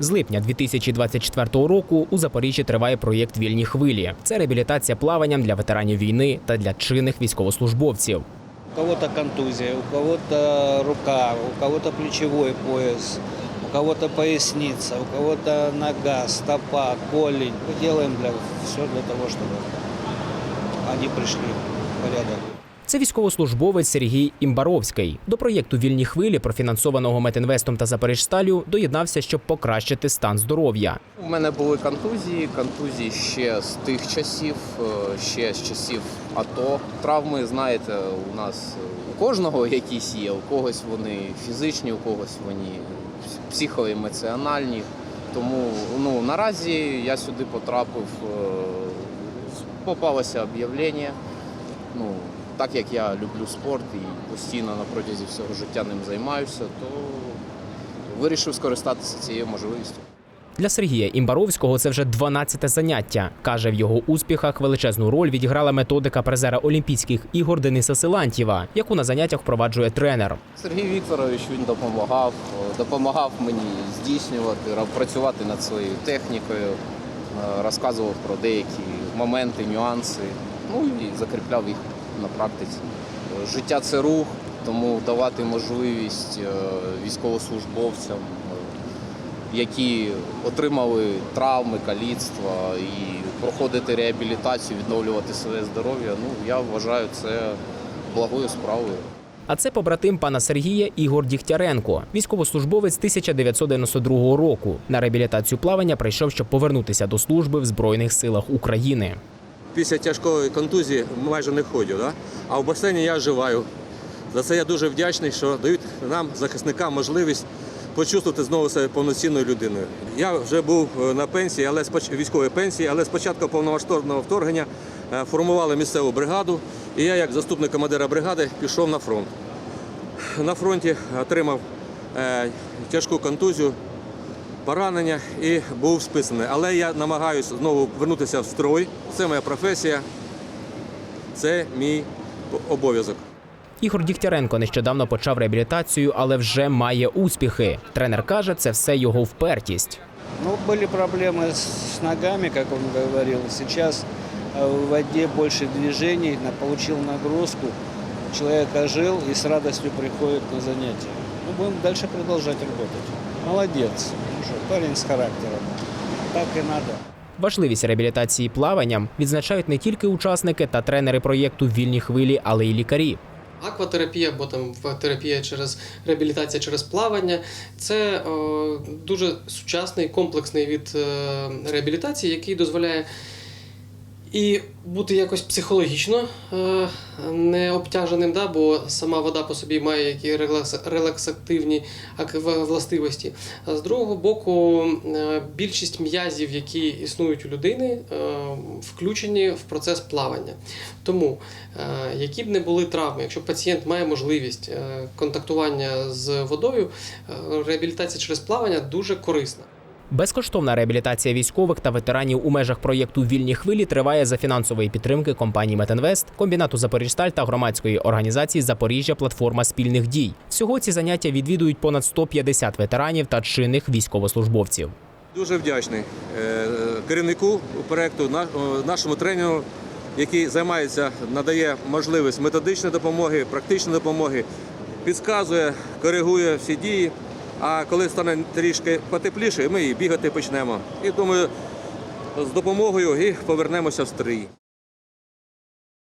З липня 2024 року у Запоріжжі триває проєкт Вільні хвилі. Це реабілітація плаванням для ветеранів війни та для чинних військовослужбовців. У кого-то контузия, у кого-то рука, у кого-то плечевой пояс, у кого-то поясница, у кого-то нога, стопа, голень. Мы делаем для, все для того, чтобы они пришли в порядок. Це військовослужбовець Сергій Імбаровський. До проєкту Вільні хвилі, профінансованого Метінвестом та Запоріжсталю, доєднався, щоб покращити стан здоров'я. У мене були контузії, контузії ще з тих часів, е, ще з часів АТО. Травми, знаєте, у нас е, у кожного якісь є, у когось вони фізичні, у когось вони психоемоціональні. Тому ну, наразі я сюди потрапив, е, попалося об'явлення. Ну, так як я люблю спорт і постійно на протязі всього життя ним займаюся, то вирішив скористатися цією можливістю. Для Сергія Імбаровського це вже 12-те заняття. Каже, в його успіхах величезну роль відіграла методика призера Олімпійських ігор Дениса Силантьєва, яку на заняттях впроваджує тренер. Сергій Вікторович він допомагав, допомагав мені здійснювати, працювати над своєю технікою, е, розказував про деякі моменти, нюанси, ну і закріпляв їх на практиці. Життя це рух, тому давати можливість е, військовослужбовцям, е, які отримали травми, каліцтва і проходити реабілітацію, відновлювати своє здоров'я. Ну я вважаю це благою справою. А це побратим пана Сергія Ігор Дігтяренко, військовослужбовець 1992 року. На реабілітацію плавання прийшов, щоб повернутися до служби в Збройних силах України. Після тяжкої контузії майже не ходжу, да? а в басейні я вживаю. За це я дуже вдячний, що дають нам, захисникам, можливість почувствувати знову себе повноцінною людиною. Я вже був е, на пенсії, але споч... військовій пенсії, але спочатку повномасштабного вторгнення е, формували місцеву бригаду, і я, як заступник командира бригади, пішов на фронт. На фронті отримав е, тяжку контузію, поранення і був списаний. Але я намагаюся знову вернутися в строй. Це моя професія, це мій обов'язок. Ігор Дігтяренко нещодавно почав реабілітацію, але вже має успіхи. Тренер каже, це все його впертість. Ну, были проблемы с с ногами, как он говорил. Сейчас э, в воде больше движений, на- получил нагрузку, человек ожил и с радостью приходит на занятия. Ну, будем дальше продолжать работать. Молодец, ну что, парень с характером. Так и надо. Важливість реабілітації плаванням відзначають не тільки учасники та тренери проєкту Вільні хвилі, але й лікарі. Акватерапія або там терапія через реабілітація через плавання це е, дуже сучасний комплексний від е, реабілітації, який дозволяє і бути якось психологічно е, не обтяженим, да, бо сама вода по собі має які релакс- релаксативні властивості. А з другого боку, е, більшість м'язів, які існують у людини, е, включені в процес плавання. Тому, які б не були травми, якщо пацієнт має можливість контактування з водою, реабілітація через плавання дуже корисна. Безкоштовна реабілітація військових та ветеранів у межах проєкту Вільні хвилі триває за фінансової підтримки компанії Метинвест, комбінату Запоріжсталь та громадської організації Запоріжжя Платформа спільних дій. Всього ці заняття відвідують понад 150 ветеранів та чинних військовослужбовців. Дуже вдячний е, керівнику проєкту, нашому тренеру, який займається, надає можливість методичної допомоги, практичної допомоги, підказує, коригує всі дії. А коли стане трішки потепліше, ми і бігати почнемо. І думаю, з допомогою і повернемося в стрій.